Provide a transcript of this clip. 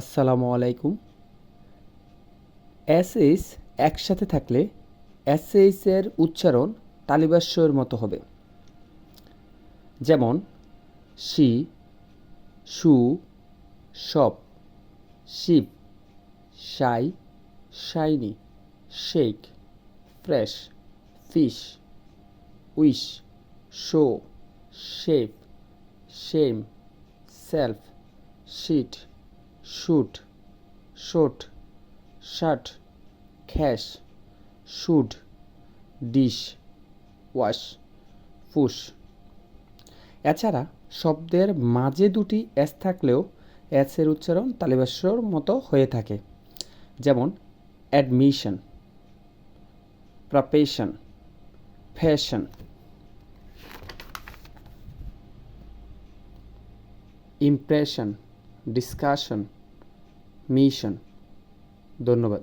আসসালামু আলাইকুম। S H একসাথে থাকলে এস এইচের উচ্চারণ তালিবাস্যর মতো হবে। যেমন, she, shoe, shop ship shy shiny shake, fresh, fish, wish, show shape shame, shelf, sheet. Shoot shot, shirt cash should, dish, wash, push. এছাড়া শব্দের মাঝে দুটি এস থাকলেও এসের উচ্চারণ তালিবাস্যর মতো হয়ে থাকে, যেমন admission profession fashion impression discussion mission. ধন্যবাদ।